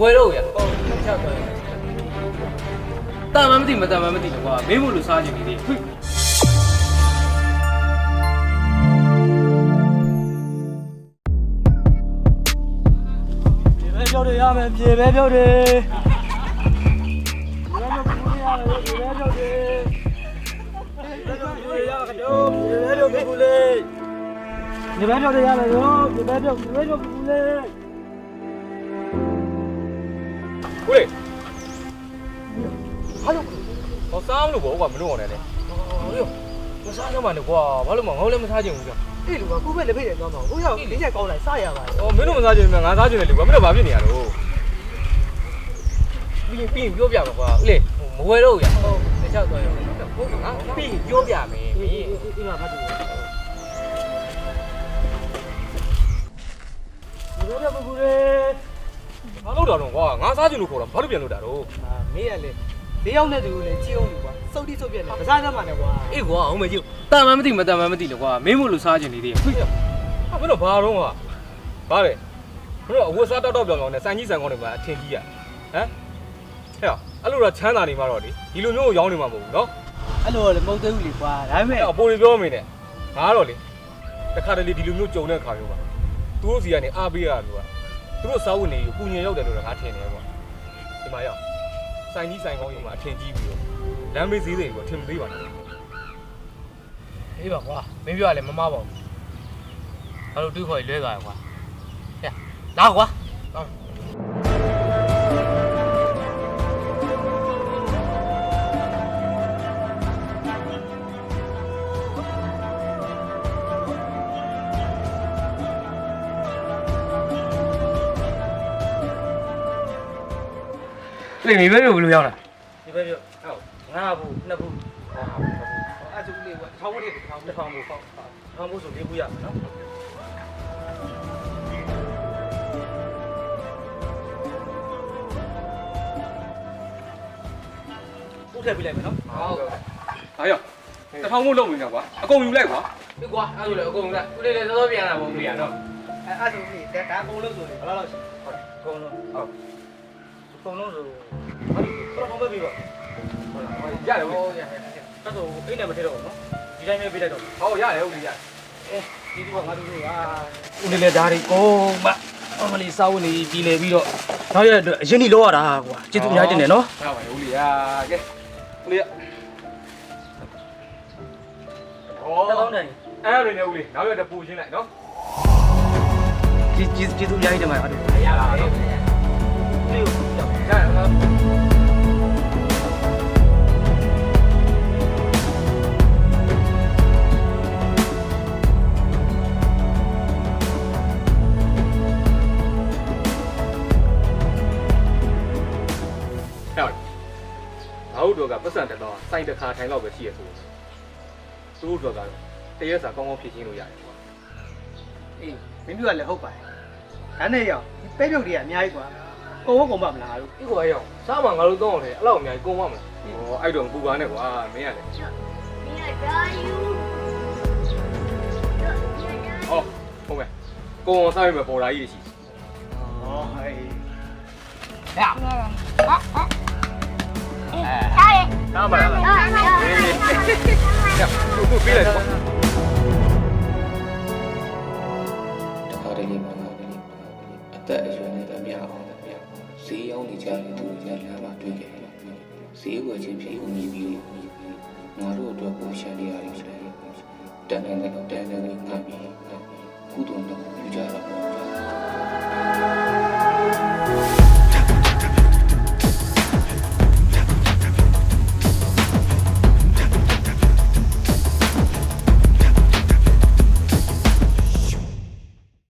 ဝယ်တော့ရဟောချက်ချက်တော့တာမန်မသိမတာမန်မသိကွာမင်းမို့လို့စားချင်နေသေးဟိပြေပဲပြောတယ်ရမယ်ပြေပဲပြောတယ်ပြေပဲပြောဘူးရမယ်ပြေပဲပြောတယ်ပြေပဲပြောဘူးရမယ်တော့ပြေပဲပြောဘူးလေပြေပဲပြောတယ်ရမယ်တော့ပြေပဲပြောပြေပဲပြောဘူးလေ ကိုလေဟာလို့ဟောစားမလို့ဘောကွာမလို့အောင်လည်းဟောရောမစားရမှလည်းကွာဘာလို့မငေါလည်းမစားချင်ဘူးကြာအေးလူကကိုပဲလက်ဖိတ်တယ်သွားမှာကိုရောက်လေးချက်ကောင်းလိုက်စရပါတယ်။အော်မင်းတို့မစားချင်ဘူးငါစားချင်တယ်လူကမင်းတို့ဘာဖြစ်နေရတော့။ပြီးရင်ပြီးရင်ပြောပြမှာကွာ။ဦးလေမဝဲတော့ရ။ဟုတ်တခြားသွားရအောင်။ဟုတ်ကငါပြီးရင်ပြောပြမယ်။မအေးင်းအေးအေးမှာဖတ်တယ်ပြေပဲပြောဘူးလေ ဘာလို့တော့တော့ကွာငါစားချင်လို့ခေါ်တာဘာလို့ပြန်လို့တာတော့အာမင်းရလေလေးယောက်နဲ့တူလေကြည့်အောင်လူကွာစုတ်တိစုတ်ပြက်လေမစားတတ်မှနဲ့ကွာအေးကွာအောင်မကြည့်။တာမန်မသိမတာမန်မသိလေကွာ။မင်းမို့လို့စားချင်နေသေးတယ်။ဟိဟာမင်းတို့ဘာတော့ကွာ။ဘာလဲ။မင်းတို့အဝတ်စားတောက်တောက်ပြောင်ပြောင်နဲ့စံကြီးစံကောင်းတွေမှာအထင်ကြီးရ။ဟမ်။ဟဲ့အဲ့လိုတော့ချမ်းသာနေမှာတော့လေဒီလိုမျိုးကိုရောင်းနေမှာမဟုတ်ဘူးနော်အဲ့လိုလည်းမဟုတ်သေးဘူးလေကွာဒါပေမဲ့အဲ့အပေါ်တွေပြောမိနေငါကတော့လေတခါတလေဒီလိုမျိုးကြုံတဲ့ခါမျိုးပါသူတို့စီကနေအားပေးရတာမျိုးက သူတို့စားဝင်နေကိုပူညင်ရောက်တယ်လို့ငါထင်တယ်ကွာဒီမှာရောက်စိုင်ကြီးစိုင်ကောင်းကြီးမှာအထင်ကြီးပြီးတော့လမ်းမေးဈေးတွေကအထင်မသေးပါနဲ့အေးပါကွာမင်းပြောရလဲမမပါဘူးဘာလို့တွေးခေါ်လွဲသွားရကွာဟဲ့လာကွာ လေမိပဲဘယ်လိုရောက်လာဒီပဲပြောဟုတ်ငါဘူးနှစ်ဘူးဟောဟာအဲ့ဒါလေးကွာထောင်းဖို့လေးထောင်းတစ်ထောင်ဘူးပေါ့ထောင်ဘူးဆိုလေးဘူးရမယ်နော်ဥထည့်ပြလိုက်မယ်နော်ဟုတ်ကဲ့ဟာရောက်တစ်ထောင်မို့လုံနေတာကွာအကုန်ယူလိုက်ကွာဒီကွာအဲ့လိုလေအကုန်လိုက်ဦးလေးလည်းသောသောပြန်လာပုံပြရတော့အဲ့အဲ့ဆိုလေးဒါဒါအကုန်လုံးဆိုရင်ဘယ်လောက်လောက်ရှိဟုတ်အကုန်လုံးဟုတ်အ ကုန်လုံးဆိုဘာလို့ဘာပဲပြီးတော့ရတယ်ဟုတ်ရတယ်အဲ့ဆိုအိတ်နဲ့မထည့်တော့ဘူးနော်ဒီတိုင်းပဲပြလိုက်တော့ဟုတ်ရတယ်ဦးလေးရအဲဒီဒီကငါတို့ကဦးလေးလည်းဓာရီကုန်မအမလီစာဝင်နေပြည်လေပြီးတော့နောက်ရအရင်ကြီးလောရတာကွာကျေးဇူးအများကြီးတင်တယ်နော်ဟုတ်ပါဦးလေးရကဲဦးလေးရဟောတောင်းတယ်အဲ့လိုနေဦးလေးနောက်ရတဲ့ပူချင်းလိုက်နော်ကျေးကျေးကျေးဇူးအများကြီးတင်ပါတယ်အဲ့ဒါရပါတော့ ဒီကိုကြောက်ရတယ်နော်ဟုတ်ငါတို့တော့ကပတ်စံတက်တော့စိုက်တစ်ခါထိုင်တော့ပဲရှိရဆိုသူတို့တော့ကတော့တရက်စာကောင်းကောင်းဖြည့်ချင်းလို့ရတယ်ကွာအေးမင်းတို့ကလည်းဟုတ်ပါတယ်ဒါနဲ့ရောက်ဒီပဲပြုတ်တွေကအများကြီးကွာ ကုန်ဝကုန်ပါမလားလို့ဒီကွာရောစားမှငါတို့တော့တယ်အဲ့လောက်အများကြီးကုန်ပါမလားဟောအဲ့တော့ပူပါနဲ့ကွာမင်းရလေဟောဟုတ်ကဲ့ကိုအောင်စားရမယ်ပေါ်လာကြီးရှိဟောဟဲ့နားမလားအေးရကိုကိုပေးလိုက်ကွာတခါတလေမှာအသက်အရွယ်နဲ့အများအောင်ဈေးရော က်နေကြတဲ့သူတွေလည်းလမ်းမှာတွေ့ကြတယ်ဈေးဝယ်ခြင်းဖြစ်ကိုမြည်ပြီးငါတို့အတွက်ပုံရှန်နေရတယ်ဆိုတန်တဲ့တော့တန်တဲ့ငါပြီးကုသိုလ်တော့ပြုကြတာပေါ့